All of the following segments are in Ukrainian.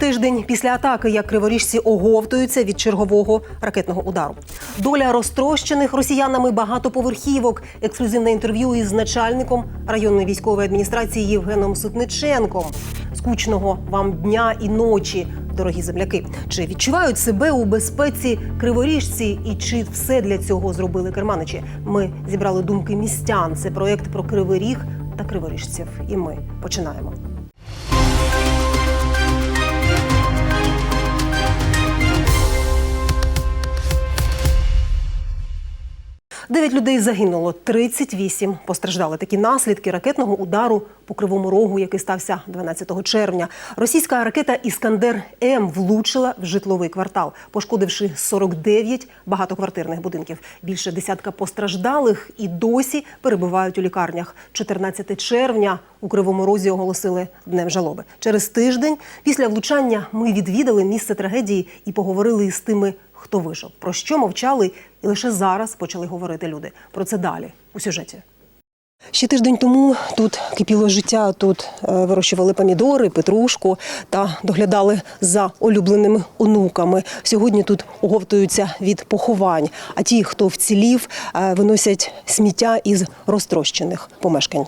Тиждень після атаки, як криворіжці оговтуються від чергового ракетного удару. Доля розтрощених росіянами багатоповерхівок. Ексклюзивне інтерв'ю із начальником районної військової адміністрації Євгеном Ситниченком. Скучного вам дня і ночі, дорогі земляки. Чи відчувають себе у безпеці криворіжці і чи все для цього зробили керманичі? Ми зібрали думки містян. Це проєкт про кривий ріг та криворіжців. І ми починаємо. Дев'ять людей загинуло, 38 постраждали. Такі наслідки ракетного удару по кривому рогу, який стався 12 червня. Російська ракета Іскандер М влучила в житловий квартал, пошкодивши 49 багатоквартирних будинків. Більше десятка постраждалих і досі перебувають у лікарнях. 14 червня у кривому розі оголосили днем жалоби. Через тиждень після влучання ми відвідали місце трагедії і поговорили із тими, хто вижив. Про що мовчали, і лише зараз почали говорити люди. Про це далі у сюжеті. Ще тиждень тому тут кипіло життя. Тут е, вирощували помідори, петрушку та доглядали за улюбленими онуками. Сьогодні тут оговтуються від поховань. А ті, хто вцілів, е, виносять сміття із розтрощених помешкань.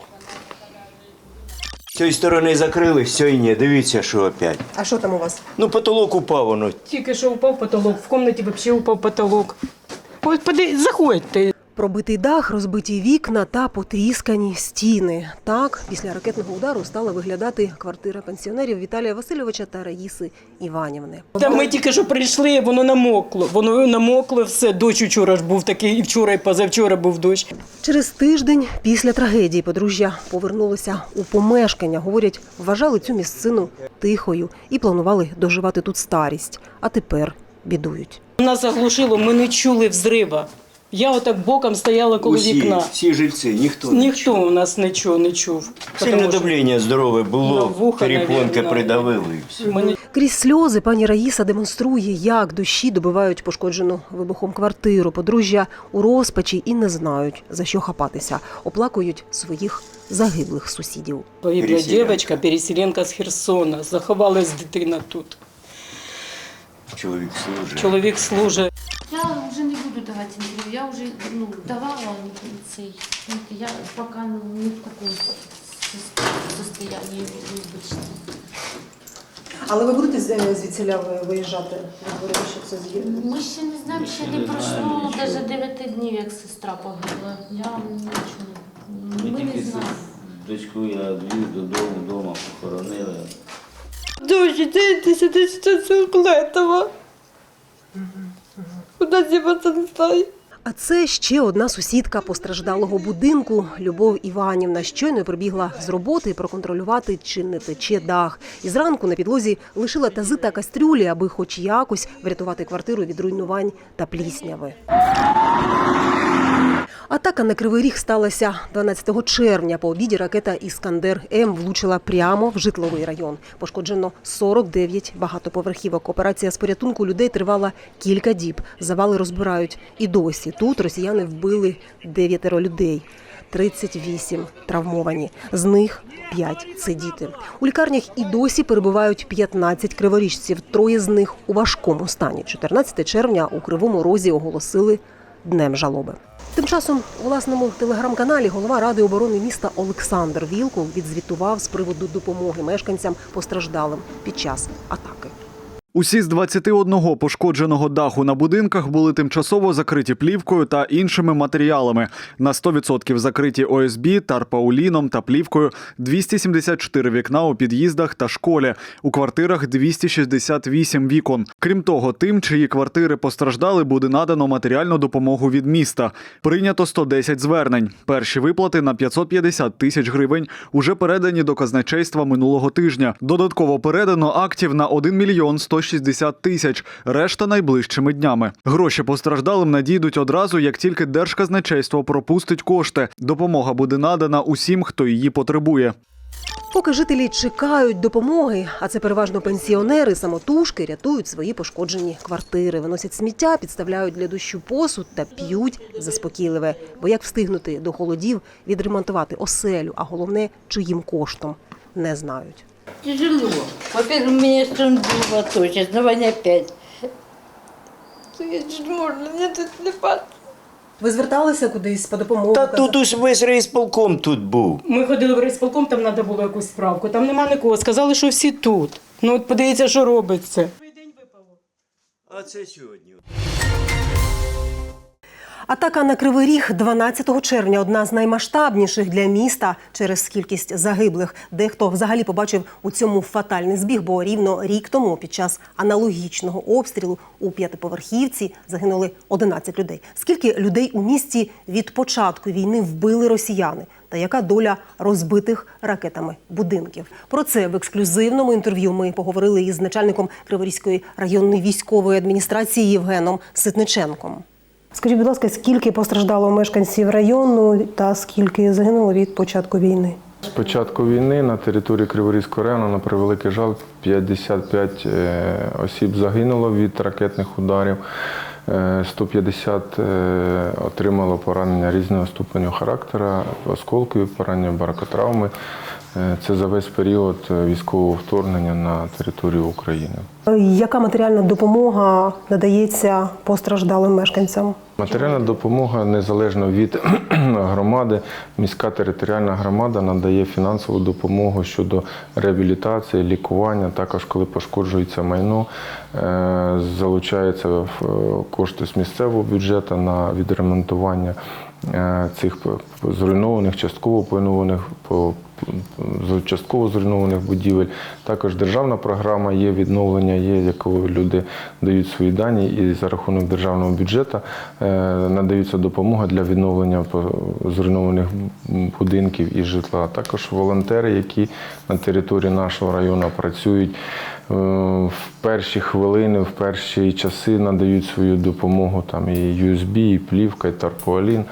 З цієї сторони закрили, все і ні. Дивіться, що опять. А що там у вас? Ну, потолок упав воно. Тільки що упав потолок, в кімнаті взагалі упав потолок. От поди, заходьте. Пробитий дах, розбиті вікна та потріскані стіни. Так, після ракетного удару стала виглядати квартира пенсіонерів Віталія Васильовича та Раїси Іванівни. Та ми тільки що прийшли, воно намокло. Воно намокло все. Дощ вчора ж був такий, і вчора, і позавчора був дощ. Через тиждень після трагедії подружжя повернулося у помешкання. Говорять, вважали цю місцину тихою і планували доживати тут старість. А тепер бідують. Нас заглушило, ми не чули взрива. Я отак боком стояла коло Усі, вікна. всі жильці, ніхто не Ніхто чув. у нас нічого не чув. Сильне Тому що давлення здорове На було, вуха, перепонки навірно. придавили і все. ми Крізь сльози пані Раїса демонструє, як душі добивають пошкоджену вибухом квартиру. Подружжя у розпачі і не знають за що хапатися. Оплакують своїх загиблих сусідів. погибла Переселенка. дівчинка, переселенка з Херсона. Заховалась дитина тут. Чоловік служить. Чоловік служить. Я вже не буду давати інтерв'ю. Я вже ну, давала цей. Я поки ну, не в такому состоянии, вибачте. Але ви будете звідсіля виїжджати? що це Ми ще не знаємо, ще не пройшло навіть 9 днів, як сестра погибла. Я нічого не Ми ми не тільки знаємо. з я відвів додому, вдома похоронили. Дочь, дивитися до цього. Куди діватися не знаю. А це ще одна сусідка постраждалого будинку Любов Іванівна. Щойно прибігла з роботи проконтролювати, чи не тече дах. І зранку на підлозі лишила тази та кастрюлі, аби хоч якось врятувати квартиру від руйнувань та плісняви. Атака на Кривий Ріг сталася 12 червня. По обіді ракета Іскандер М влучила прямо в житловий район. Пошкоджено 49 багатоповерхівок. Операція з порятунку людей тривала кілька діб. Завали розбирають. І досі тут росіяни вбили дев'ятеро людей. 38 травмовані. З них 5 – це діти. У лікарнях і досі перебувають 15 криворіжців. Троє з них у важкому стані. 14 червня у Кривому Розі оголосили днем жалоби. Тим часом у власному телеграм-каналі голова ради оборони міста Олександр Вілкул відзвітував з приводу допомоги мешканцям постраждалим під час атаки. Усі з 21 пошкодженого даху на будинках були тимчасово закриті плівкою та іншими матеріалами. На 100% закриті ОСБ, тарпауліном та плівкою 274 вікна у під'їздах та школі. У квартирах 268 вікон. Крім того, тим, чиї квартири постраждали, буде надано матеріальну допомогу від міста. Прийнято 110 звернень. Перші виплати на 550 тисяч гривень уже передані до казначейства минулого тижня. Додатково передано актів на 1 мільйон 160 тисяч. Решта найближчими днями. Гроші постраждалим надійдуть одразу, як тільки держказначейство пропустить кошти. Допомога буде надана усім, хто її потребує. Поки жителі чекають допомоги, а це переважно пенсіонери, самотужки рятують свої пошкоджені квартири, виносять сміття, підставляють для дощу посуд та п'ють заспокійливе. Бо як встигнути до холодів відремонтувати оселю, а головне, чиїм коштом не знають. Тяжело. Во-первых, у меня сын был в АТО, сейчас на войне опять. Я чуть можно, мне тут не пад. Ви зверталися кудись по допомогу? Та тут уж весь райсполком тут був. Ми ходили в райсполком, там треба було якусь справку. Там нема нікого. Сказали, що всі тут. Ну от подивіться, що робиться. А це сьогодні. Атака на Кривий Ріг 12 червня одна з наймасштабніших для міста через кількість загиблих. Дехто взагалі побачив у цьому фатальний збіг, бо рівно рік тому під час аналогічного обстрілу у п'ятиповерхівці загинули 11 людей. Скільки людей у місті від початку війни вбили росіяни? Та яка доля розбитих ракетами будинків? Про це в ексклюзивному інтерв'ю ми поговорили із начальником Криворізької районної військової адміністрації Євгеном Ситниченком. Скажіть, будь ласка, скільки постраждало мешканців району та скільки загинуло від початку війни? З початку війни на території Криворізького району, на превеликий жаль, 55 е, осіб загинуло від ракетних ударів. Е, 150 е, отримало поранення різного ступеню характера, осколкові поранення, баракотравми. Е, Це за весь період е, військового вторгнення на територію України. Яка матеріальна допомога надається постраждалим мешканцям? Матеріальна допомога незалежно від громади. Міська територіальна громада надає фінансову допомогу щодо реабілітації, лікування. Також, коли пошкоджується майно, е, залучаються е, кошти з місцевого бюджету на відремонтування е, цих зруйнованих, частково поруйнованих по з частково зруйнованих будівель. Також державна програма є відновлення, є якою люди дають свої дані, і за рахунок державного бюджету е, надаються допомога для відновлення зруйнованих будинків і житла. Також волонтери, які на території нашого району працюють. е, В перші хвилини, в перші часи надають свою допомогу там і USB, і плівка, і тарпуалін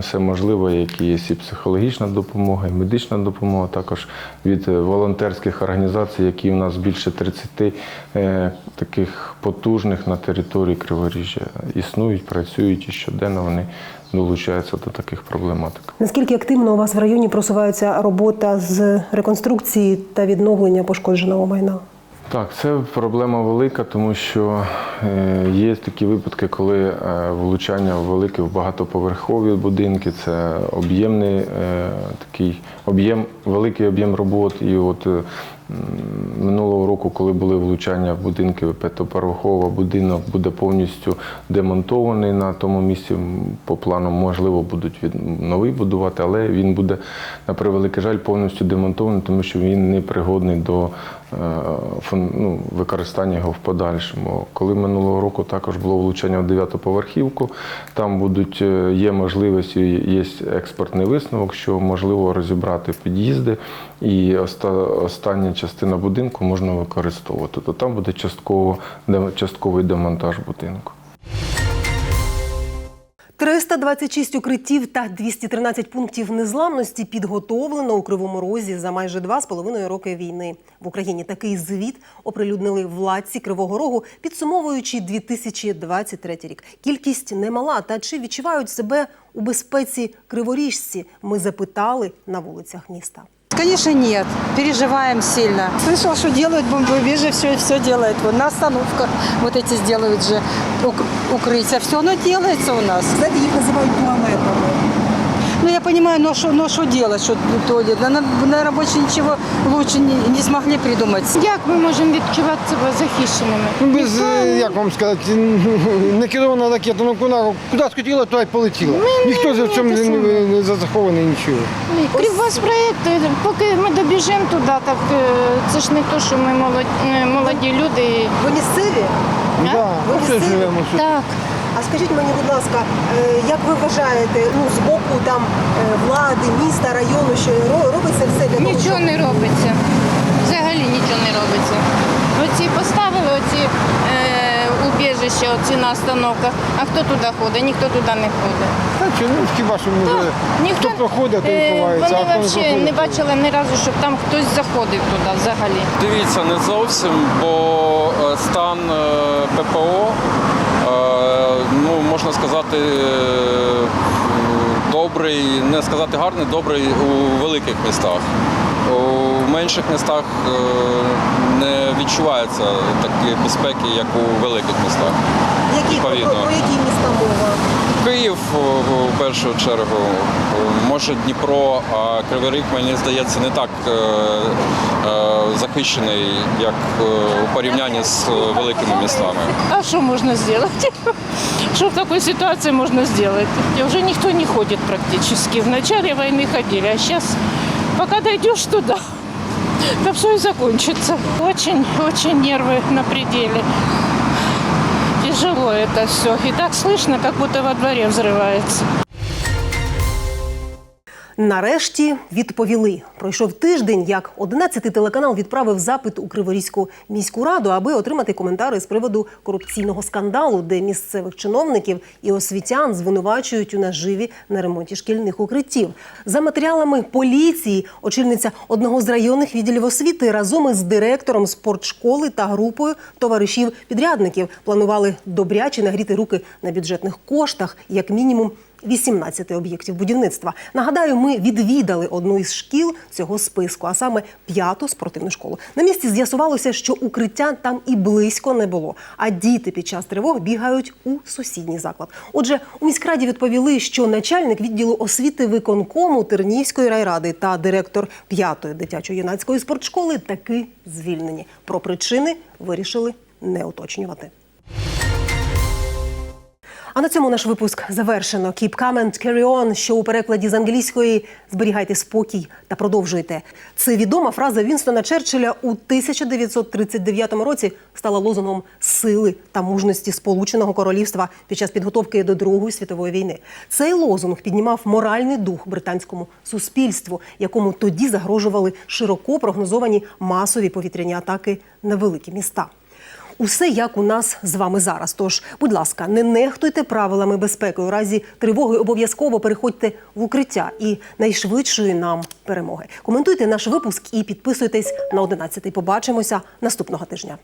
все можливе, які є і психологічна допомога, і медична допомога, також від е, волонтерських організацій, які у нас більше 30 е, таких потужних на території Криворіжжя існують, працюють і щоденно вони долучаються до таких проблематик. Наскільки активно у вас в районі просувається робота з реконструкції та відновлення пошкодженого майна? Так, це проблема велика, тому що е, є такі випадки, коли е, влучання в великі в багатоповерхові будинки, це об'ємний е, такий об'єм, великий об'єм робот. І от минулого року, коли були влучання в будинки, п'ятоповерховий будинок буде повністю демонтований на тому місці. По плану, можливо, будуть від новий будувати, але він буде на превеликий жаль повністю демонтований, тому що він не пригодний до ну, використання його в подальшому. Коли минулого року також було влучання в дев'ятоповерхівку, там будуть е, є можливість, є експертний висновок, що можливо розібрати під'їзди, і оста- остання частина будинку можна використовувати. То там буде частково частковий демонтаж будинку. 326 укриттів та 213 пунктів незламності підготовлено у Кривому Розі за майже два з половиною роки війни. В Україні такий звіт оприлюднили владці Кривого Рогу, підсумовуючи 2023 рік. Кількість немала. Та чи відчувають себе у безпеці криворіжці? Ми запитали на вулицях міста. Конечно, нет. Переживаем сильно. Слышал, что делают бомбоубежище, все, все делают. Вот на остановках вот эти сделают же ук- укрытия. Все оно делается у нас. Знаєте, їх називають туалетами. Ну, я понимаю, но что но что делать? Что туалет? На, на рабочий ничего лучше не, не смогли придумать. Як ми можемо відчувати себе захищеними? Без, е, як вам сказати, не керована ракета, ну куди, куди схотіла, туди й полетіла. Ніхто за в цьому не, не, не захований нічого. Крім вас проєкт, поки ми добіжимо туди, так е, це ж не то, що ми молоді, молоді люди. і- Ви місцеві? Да, місцеві? живемо. Так. Скажіть мені, будь ласка, е, як ви вважаєте, ну з боку там е, влади, міста, району, що робиться все для того, Нічого щоб не робиться. Взагалі нічого не робиться. Оці поставили оці е, убіжища оці на остановках. А хто туди ходить? Ніхто туди не ходить. Та чи, ну, хіба що може, Ніхто хто проходить, той е, ховається, а Вони хто не взагалі проходить. не бачили ні разу, щоб там хтось заходив туди взагалі. Дивіться, не зовсім, бо е, стан е, ППО ну, ну, можна сказати, е, добрий, не сказати гарний, добрий у великих містах. У менших містах е, не відчувається такої безпеки, як у великих містах. Які, про, про які міста мова? Київ о, в першу чергу, може Дніпро, а Кривий Ріг, мені здається, не так е, е, захищений, як е, у порівнянні з е, великими містами. А что можно сделать? Что в такой ситуации можно сделать? И Уже никто не ходит практически. В начале войны ходили, а сейчас, пока дойдешь туда, то все и закончится. Очень, очень нервы на пределе. Тяжело это все. И так слышно, как будто во дворе взрывается. Нарешті відповіли. Пройшов тиждень, як 11-й телеканал відправив запит у Криворізьку міську раду, аби отримати коментари з приводу корупційного скандалу, де місцевих чиновників і освітян звинувачують у наживі на ремонті шкільних укриттів. За матеріалами поліції, очільниця одного з районних відділів освіти разом із директором спортшколи та групою товаришів підрядників планували добряче нагріти руки на бюджетних коштах, як мінімум. 18 об'єктів будівництва. Нагадаю, ми відвідали одну із шкіл цього списку, а саме п'яту спортивну школу. На місці з'ясувалося, що укриття там і близько не було. А діти під час тривог бігають у сусідній заклад. Отже, у міськраді відповіли, що начальник відділу освіти виконкому Тернівської райради та директор п'ятої дитячо-юнацької спортшколи таки звільнені. Про причини вирішили не уточнювати. А на цьому наш випуск завершено. Keep calm carry on, що у перекладі з англійської зберігайте спокій та продовжуйте. Це відома фраза Вінстона Черчилля у 1939 році стала лозунгом сили та мужності Сполученого Королівства під час підготовки до Другої світової війни. Цей лозунг піднімав моральний дух британському суспільству, якому тоді загрожували широко прогнозовані масові повітряні атаки на великі міста. Усе як у нас з вами зараз. Тож, будь ласка, не нехтуйте правилами безпеки. У разі тривоги обов'язково переходьте в укриття і найшвидшої нам перемоги. Коментуйте наш випуск і підписуйтесь на 11. Побачимося наступного тижня.